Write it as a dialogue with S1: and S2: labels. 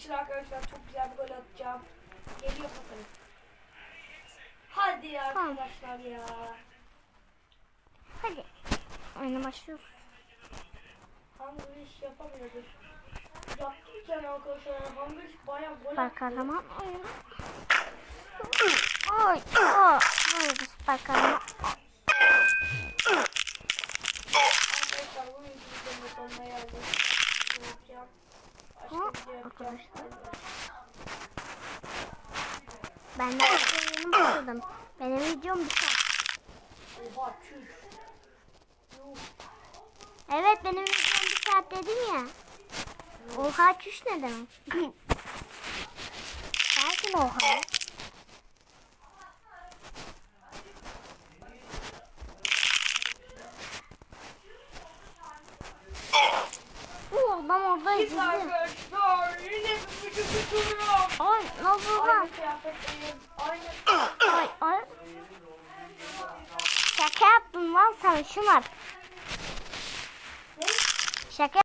S1: için arkadaşlar
S2: çok güzel bir gol atacağım. Geliyor bakalım.
S1: Hadi arkadaşlar tamam. ya.
S2: Hadi. Oyuna başlıyoruz.
S1: Hangriş yapamıyordur. Yaptıyken arkadaşlar Hangriş bayağı gol
S2: Bakalım. Oy. Oy. Oy. Bakalım.
S1: Arkadaşlar bunun için de
S2: mutlu
S1: olmayı aldım
S2: arkadaşlar. Ben de yeni başladım. Benim videom
S1: çüş. Yuh.
S2: Evet benim videom bir saat dedim ya. Oha çüş ne demek? Sensin oha. Oo, adam orada
S1: Biz
S2: izledi.
S1: arkadaşlar yine bir buçuk tutuyorum.
S2: Ay oldu lan?
S1: Aynı kıyafetteyim. Aynı.
S2: Ay ay. Şaka yaptın lan şımar.
S1: Ne?
S2: Şaka